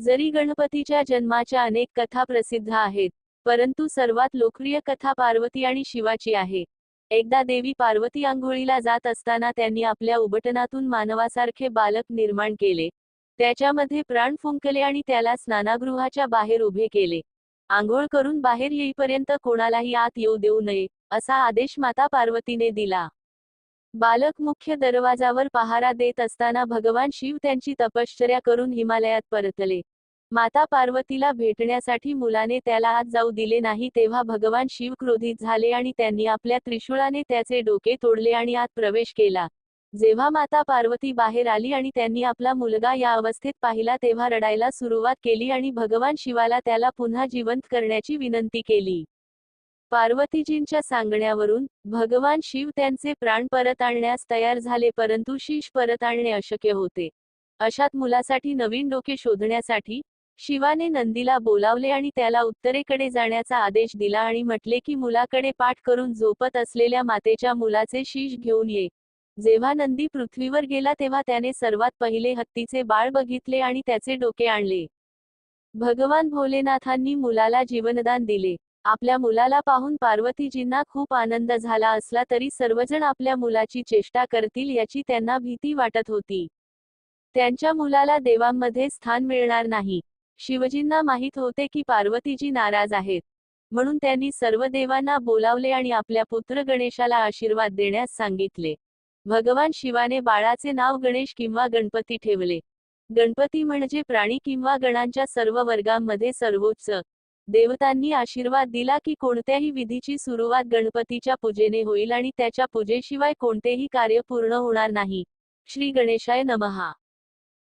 जरी गणपतीच्या जन्माच्या अनेक कथा प्रसिद्ध आहेत परंतु सर्वात लोकप्रिय कथा पार्वती आणि शिवाची आहे. एकदा देवी पार्वती आंघोळीला जात असताना त्यांनी आपल्या उबटनातून मानवासारखे बालक निर्माण केले. त्याच्यामध्ये प्राण फुंकले आणि त्याला स्नानागृहाच्या बाहेर उभे केले. आंघोळ करून बाहेर येईपर्यंत कोणालाही आत येऊ देऊ नये असा आदेश माता पार्वतीने दिला. बालक मुख्य दरवाजावर पहारा देत असताना भगवान शिव त्यांची तपश्चर्या करून हिमालयात परतले. माता पार्वतीला भेटण्यासाठी मुलाने त्याला आत जाऊ दिले नाही तेव्हा भगवान शिव क्रोधित झाले आणि त्यांनी आपल्या त्रिशूळाने त्याचे डोके तोडले आणि आत प्रवेश केला. जेव्हा माता पार्वती बाहेर आली आणि त्यांनी आपला मुलगा या अवस्थेत पाहिला तेव्हा रडायला सुरुवात केली आणि भगवान शिवाला त्याला पुन्हा जिवंत करण्याची विनंती केली. पार्वतीजींच्या सांगण्यावरून भगवान शिव त्यांचे प्राण परत आणण्यास तयार झाले परंतु शीश परत आणणे अशक्य होते. अशात मुलासाठी नवीन डोके शोधण्यासाठी शिवाने नंदीला बोलावले आणि त्याला उत्तरेकडे जाण्याचा आदेश दिला आणि म्हटले की मुलाकडे पाठ करून झोपत असलेल्या मातेच्या मुलाचे शीश घेऊन ये. जेव्हा नंदी पृथ्वीवर गेला तेव्हा त्याने सर्वात पहिले हत्तीचे बाळ बघितले आणि त्याचे डोके आणले. भगवान भोलेनाथांनी मुलाला जीवनदान दिले. आपल्या मुलाला पाहून पार्वतीजींना खूप आनंद झाला असला तरी सर्वजण आपल्या मुलाची चेष्टा करतील याची त्यांना भीती वाटत होती. त्यांच्या मुलाला देवांमध्ये स्थान मिळणार नाही. शिवजींना माहीत होते की पार्वतीजी नाराज आहेत. म्हणून त्यांनी सर्व देवांना बोलावले आणि आपल्या पुत्र गणेशाला आशीर्वाद देण्यास सांगितले. भगवान शिवाने बाळाचे नाव गणेश किंवा गणपती ठेवले. गणपती म्हणजे प्राणी किंवा गणांच्या सर्व वर्गांमध्ये सर्वोच्च. देवतांनी आशीर्वाद दिला की कोणत्याही विधीची सुरुवात गणपतीच्या पूजेने होईल आणि त्याच्या पूजेशिवाय कोणतेही कार्य पूर्ण होणार नाही. श्री गणेशाय नमहा.